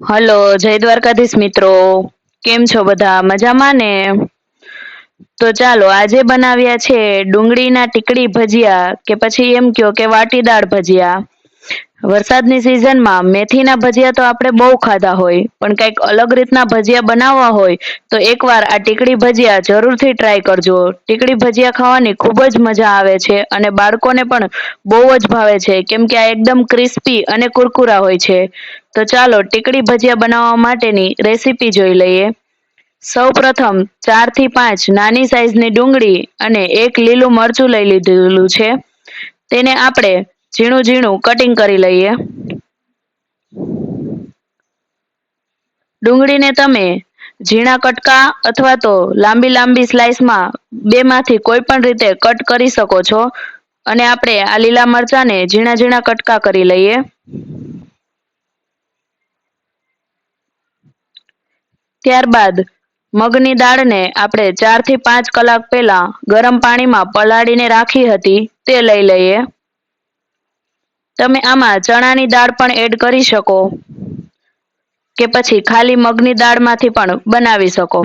Hello, જય દ્વારકાધીશ મિત્રો. કેમ છો બધા? મજામાં ને? તો ચાલો, આજે બનાવ્યા છે ડુંગળીના ટીકડી ભજીયા કે પછી એમ કયો કે વાટીદાળ ભજીયા. વરસાદની સિઝનમાં મેથીના ભજીયા તો આપણે બહુ ખાધા હોય, પણ કંઈક અલગ રીતના ભજીયા બનાવવા હોય, તો એકવાર આ ટીકડી ભજીયા જરૂરથી ટ્રાય કરજો. ટીકડી ભજીયા ખાવાની ખૂબ જ મજા આવે છે અને બાળકોને પણ બહુ જ ભાવે છે. કેમ કે આ એકદમ ક્રિસ્પી અને કુરકુરા હોય છે. તો ચાલો ટીકડી ભજીયા બનાવવા માટેની રેસીપી જોઈ લઈએ. સૌ પ્રથમ ચારથી પાંચ નાની સાઈઝની ડુંગળી અને એક લીલું મરચું લઈ લીધેલું છે. તેને આપણે ઝીણું ઝીણું કટિંગ કરી લઈએ. ડુંગળીને તમે ઝીણા કટકા અથવા તો લાંબી લાંબી સ્લાઇસમાં બેમાંથી કોઈ પણ રીતે કટ કરી શકો છો. અને આપણે આ લીલા મરચાંને ઝીણા ઝીણા કટકા કરી લઈએ. ત્યારબાદ મગની દાળને આપણે ચારથી પાંચ કલાક પહેલા ગરમ પાણીમાં પલાળીને રાખી હતી તે લઈ લઈએ. તમે આમાં ચણાની દાળ પણ એડ કરી શકો કે પછી ખાલી મગની દાળમાંથી પણ બનાવી શકો.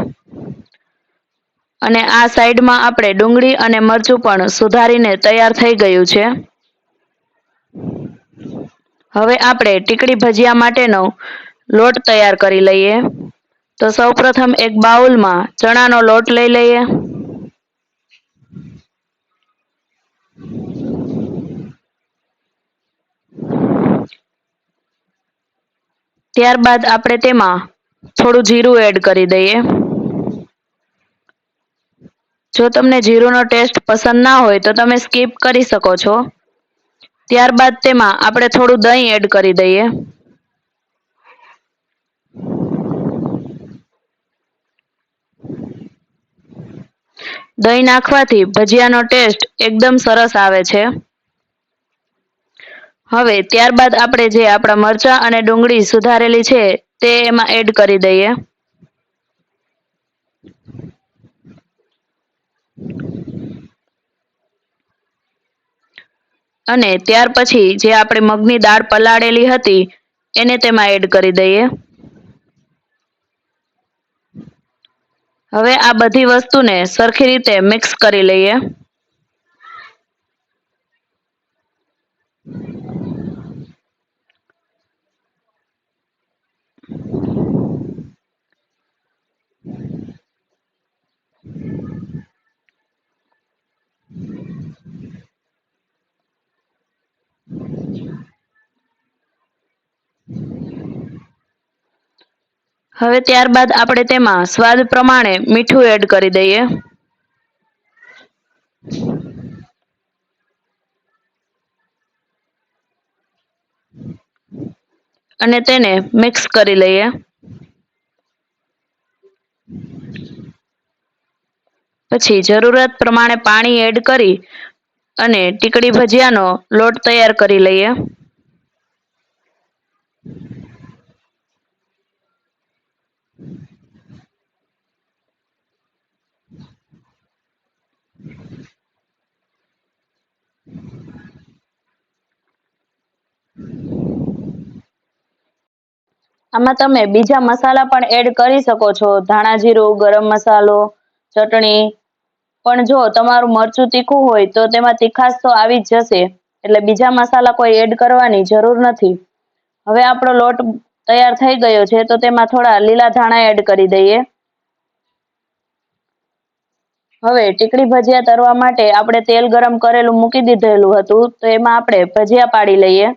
અને આ સાઈડમાં આપણે ડુંગળી અને મરચું પણ સુધારીને તૈયાર થઈ ગયું છે. હવે આપણે ટીકડી ભજીયા માટેનો લોટ તૈયાર કરી લઈએ. તો સૌપ્રથમ એક બાઉલમાં ચણાનો લોટ લઈ લઈએ. ત્યારબાદ આપણે તેમાં થોડું જીરું એડ કરી દઈએ. જો તમને જીરુંનો ટેસ્ટ પસંદ ના હોય તો તમે સ્કીપ કરી શકો છો. ત્યારબાદ તેમાં આપણે થોડું દહીં એડ કરી દઈએ. દહીં નાખવાથી ભજીયાનો ટેસ્ટ એકદમ સરસ આવે છે. હવે ત્યારબાદ આપણે જે આપણા મરચાં અને ડુંગળી સુધારેલી છે તે એમાં એડ કરી દઈએ. અને ત્યાર પછી જે આપણે મગની દાળ પલાળેલી હતી, એને તેમાં એડ કરી દઈએ. હવે આ બધી વસ્તુને સરખી રીતે મિક્સ કરી લઈએ. હવે ત્યારબાદ આપણે તેમાં સ્વાદ પ્રમાણે મીઠું એડ કરી દઈએ. અને તેને મિક્સ કરી લઈએ. પછી જરૂરત પ્રમાણે પાણી એડ કરી અને ટીકડી ભજીયાનો લોટ તૈયાર કરી લઈએ. આમાં તમે બીજા મસાલા પણ એડ કરી શકો છો. ધાણા જીરું, ગરમ મસાલો, ચટણી. પણ જો તમારું મરચું તીખું હોય તો તેમાં તીખાશ તો આવી જ જશે. એટલે બીજા મસાલા કોઈ એડ કરવાની જરૂર નથી. હવે આપણો લોટ તૈયાર થઈ ગયો છે તો તેમાં થોડા લીલા ધાણા એડ કરી દઈએ. હવે ટીકડી ભજીયા તરવા માટે આપણે તેલ ગરમ કરેલું મૂકી દીધેલું હતું તો એમાં આપણે ભજીયા પાડી લઈએ.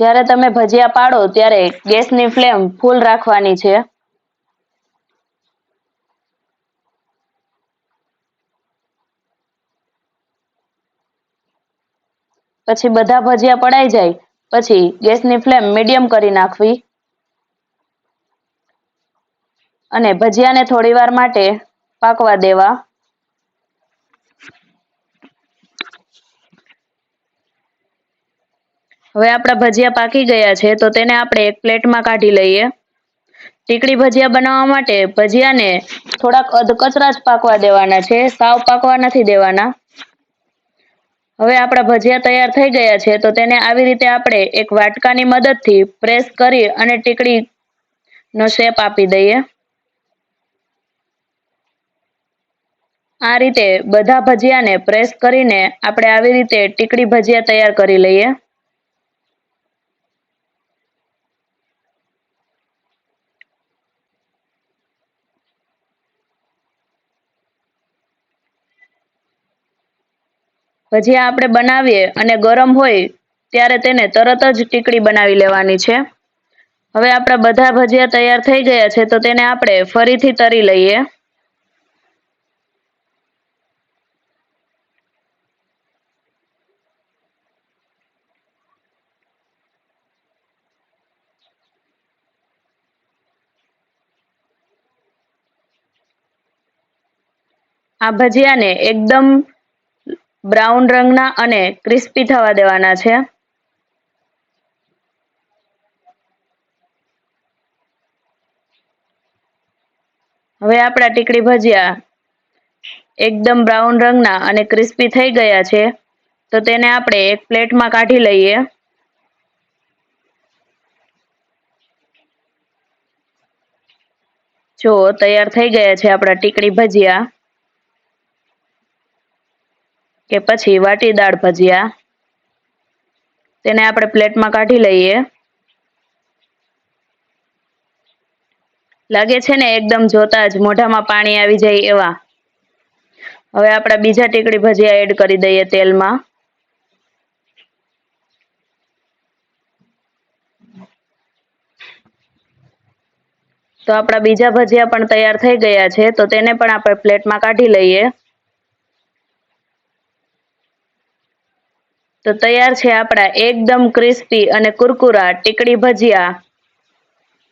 જ્યારે તમે ભજીયા પાડો ત્યારે ગેસની ફ્લેમ ફૂલ રાખવાની છે. પછી બધા ભજીયા પડાઈ જાય. પછી ગેસની ફ્લેમ મીડિયમ કરી નાખવી. અને ભજીયાને થોડી વાર માટે પાકવા દેવા. હવે આપણા ભજીયા પાકી ગયા છે, તો તેને આપણે એક પ્લેટમાં કાઢી લઈએ. ટીકડી ભજીયા બનાવવા માટે ભજીયાને થોડાક અધકચરા જ પાકવા દેવાના છે, સાવ પાકવા નથી દેવાના. હવે આપણા ભજીયા તૈયાર થઈ ગયા છે, તો તેને આવી રીતે આપણે એક વાટકાની મદદથી પ્રેસ કરી અને ટીકડીનો શેપ આપી દઈએ. આ રીતે બધા ભજીયાને પ્રેસ કરીને આપણે આવી રીતે ટીકડી ભજીયા તૈયાર કરી લઈએ. ભજીયા આપણે બનાવીએ અને ગરમ હોય ત્યારે તેને તરત જ ટીકડી બનાવી લેવાની છે. હવે આપણા બધા ભજીયા તૈયાર થઈ ગયા છે તો તેને આપણે ફરીથી તરી લઈએ. આ ભજીયાને એકદમ બ્રાઉન રંગના અને ક્રિસ્પી થવા દેવાના છે. હવે આપણા ટીકડી ભજીયા એકદમ બ્રાઉન રંગના અને ક્રિસ્પી થઈ ગયા છે. તો તેને આપણે એક પ્લેટમાં કાઢી લઈએ. જો તૈયાર થઈ ગયા છે આપણા ટીકડી ભજીયા. કે પછી વાટીદાળ ભજીયા. તેને આપણે પ્લેટમાં કાઢી લઈએ. લાગે છે ને એકદમ જોતા જ મોઢામાં પાણી આવી જાય એવા. હવે આપણા બીજા ટીકડી ભજીયા એડ કરી દઈએ તેલમાં. તો આપણા બીજા ભજીયા પણ તૈયાર થઈ ગયા છે, તો તેને પણ આપણે પ્લેટમાં કાઢી લઈએ. તો તૈયાર છે આપણા એકદમ ક્રિસ્પી અને કુરકુરા ટીકડી ભજીયા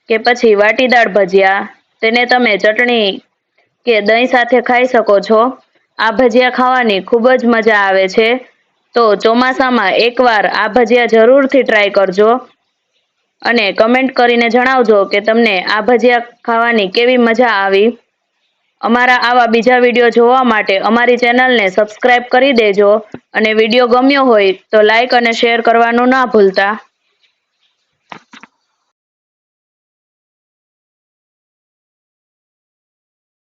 કે પછી વાટીદાળ ભજીયા. તેને તમે ચટણી કે દહીં સાથે ખાઈ શકો છો. આ ભજીયા ખાવાની ખૂબ જ મજા આવે છે. તો ચોમાસામાં એકવાર આ ભજીયા જરૂરથી ટ્રાય કરજો અને કમેન્ટ કરીને જણાવજો કે તમને આ ભજીયા ખાવાની કેવી મજા આવી. અમારા આવા બીજા વીડિયો જોવા માટે અમારી ચેનલને સબસ્ક્રાઇબ કરી દેજો. અને વીડિયો ગમ્યો હોય તો લાઇક અને શેર કરવાનું ના ભૂલતા.